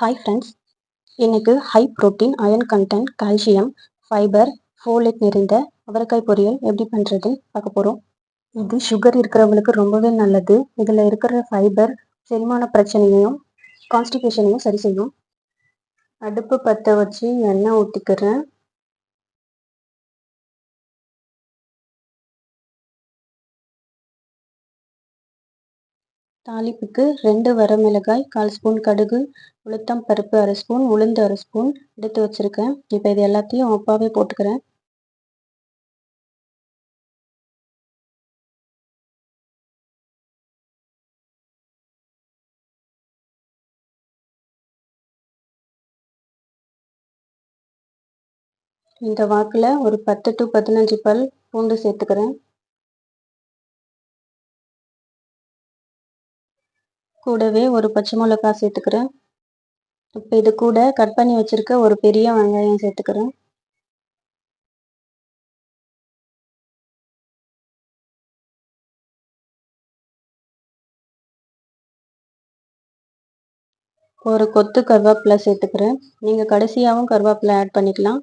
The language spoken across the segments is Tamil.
ஹாய் ஃப்ரெண்ட்ஸ் இன்றைக்கு high protein iron content calcium fibre folate நிறைந்த அவரைக்காய் பொரியல் எப்படி பண்ணுறது பார்க்க போகிறோம் இது சுகர் இருக்கிறவங்களுக்கு ரொம்பவே நல்லது. இதில் இருக்கிற ஃபைபர் செரிமான பிரச்சனையையும் கான்ஸ்டிபேஷனையும் சரி செய்யும். அடுப்பு பற்ற வச்சு எண்ணெய் ஊற்றிக்கிறேன் தாளிப்புக்கு ரெண்டு வரமிளகாய் கால் ஸ்பூன் கடுகு உளுத்தம் பருப்பு அரை ஸ்பூன் உளுந்து அரை ஸ்பூன் எடுத்து வச்சுருக்கேன். இப்போ இது எல்லாத்தையும் ஒப்பாகவே போட்டுக்கிறேன். இந்த வாக்கில் ஒரு பத்து டு பதினஞ்சு பல் பூண்டு சேர்த்துக்கிறேன். கூடவே ஒரு பச்சை மிளகா சேர்த்துக்கிறேன். இப்போ இது கூட கட் பண்ணி வச்சுருக்க ஒரு பெரிய வெங்காயம் சேர்த்துக்கிறேன். ஒரு கொத்து கருவேப்பிலை சேர்த்துக்கிறேன். நீங்கள் கடைசியாகவும் கருவேப்பிலை ஆட் பண்ணிக்கலாம்.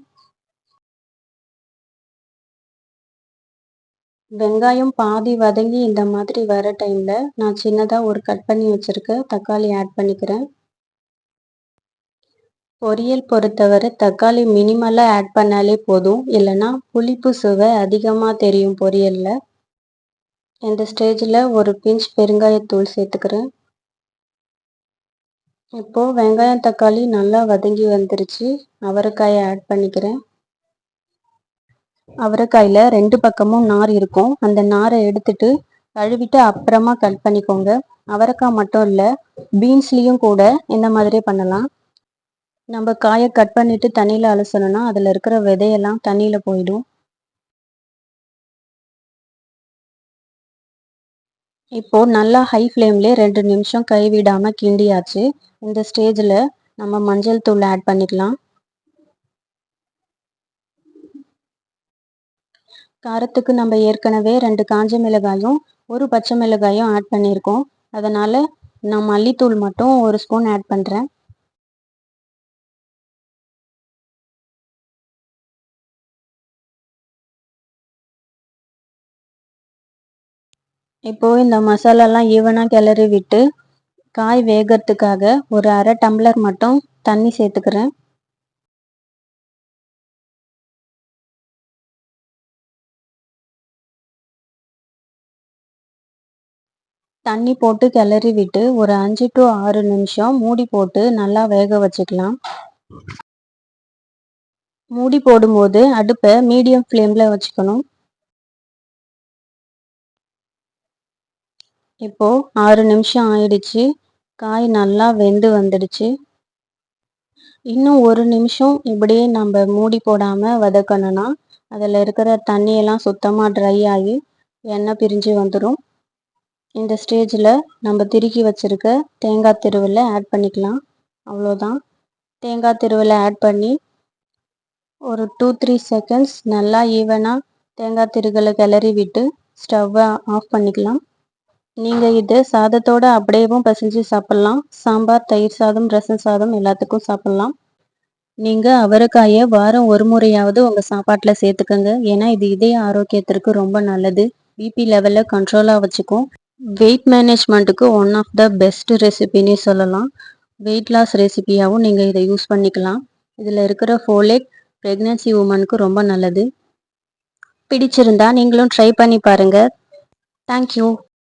வெங்காயம் பாதி வதங்கி இந்த மாதிரி வர டைமில் நான் சின்னதாக ஒரு கட் பண்ணி வச்சுருக்க தக்காளி ஆட் பண்ணிக்கிறேன். பொரியல் பொறுத்தவரை தக்காளி மினிமலாக ஆட் பண்ணாலே போதும். இல்லைன்னா புளிப்பு சுவை அதிகமாக தெரியும் பொரியலில். இந்த ஸ்டேஜில் ஒரு பிஞ்ச் பெருங்காயத்தூள் சேர்த்துக்கிறேன். இப்போது வெங்காயம் தக்காளி நல்லா வதங்கி வந்துருச்சு. அவரைக்காயை ஆட் பண்ணிக்கிறேன். அவரைக்காயில் ரெண்டு பக்கமும் நார் இருக்கும். அந்த நாரை எடுத்துட்டு கழுவிட்டு அப்புறமா கட் பண்ணிக்கோங்க. அவரைக்காய் மட்டும் இல்லை பீன்ஸ்லேயும் கூட இந்த மாதிரி பண்ணலாம். நம்ம காயை கட் பண்ணிட்டு தண்ணியில் அலசணும்னா அதில் இருக்கிற விதையெல்லாம் தண்ணியில் போயிடும். இப்போ நல்லா ஹை ஃப்ளேம்லேயே ரெண்டு நிமிஷம் கைவிடாமல் கிண்டியாச்சு. இந்த ஸ்டேஜில் நம்ம மஞ்சள் தூள் ஆட் பண்ணிக்கலாம். காரத்துக்கு நம்ம ஏற்கனவே ரெண்டு காஞ்ச மிளகாயும் ஒரு பச்சை மிளகாயும் ஆட் பண்ணியிருக்கோம். அதனால் நான் மல்லித்தூள் மட்டும் ஒரு ஸ்பூன் ஆட் பண்ணுறேன் இப்போது இந்த மசாலாலாம் ஈவனாக கிளறி விட்டு காய் வேகிறதுக்காக ஒரு அரை டம்ளர் மட்டும் தண்ணி சேர்த்துக்கிறேன். தண்ணி போட்டு கிளறி விட்டு ஒரு அஞ்சு டு ஆறு நிமிஷம் மூடி போட்டு நல்லா வேக வச்சுக்கலாம். மூடி போடும்போது அடுப்பை மீடியம் ஃப்ளேமில் வச்சுக்கணும். இப்போ ஆறு நிமிஷம் ஆயிடுச்சு. காய் நல்லா வெந்து வந்துடுச்சு. இன்னும் ஒரு நிமிஷம் இப்படியே நம்ம மூடி போடாமல் வதக்கணும்னா அதில் இருக்கிற தண்ணியெல்லாம் சுத்தமாக ட்ரை ஆகி எண்ணெய் பிரிஞ்சு வந்துடும் இந்த ஸ்டேஜில் நம்ம திருக்கி வச்சுருக்க தேங்காய் திருவில் ஆட் பண்ணிக்கலாம். அவ்வளோதான். தேங்காய் திருவில் ஆட் பண்ணி ஒரு டூ த்ரீ செகண்ட்ஸ் நல்லா ஈவனாக தேங்காய் திருகளை கிளறி விட்டு ஸ்டவ்வை ஆஃப் பண்ணிக்கலாம். நீங்கள் இது சாதத்தோடு அப்படியேவும் பசைஞ்சு சாப்பிட்லாம். சாம்பார் தயிர் சாதம் ரசம் சாதம் எல்லாத்துக்கும் சாப்பிட்லாம். நீங்கள் அவரைக்காயை வாரம் ஒரு முறையாவது உங்கள் சாப்பாட்டில் சேர்த்துக்கோங்க. ஏன்னா இது இதய ஆரோக்கியத்திற்கு ரொம்ப நல்லது. பிபி லெவலில் கண்ட்ரோலாக வச்சுக்கும். வெயிட் மேனேஜ்மெண்ட்டுக்கு ஒன் ஆஃப் த பெஸ்ட் ரெசிபின்னே சொல்லலாம். வெயிட் லாஸ் ரெசிபியாகவும் நீங்கள் இதை யூஸ் பண்ணிக்கலாம். இதில் இருக்கிற ஃபோலேட் ப்ரெக்னென்சி உமனுக்கு ரொம்ப நல்லது. பிடிச்சிருந்தா நீங்களும் ட்ரை பண்ணி பாருங்கள் தேங்க்யூ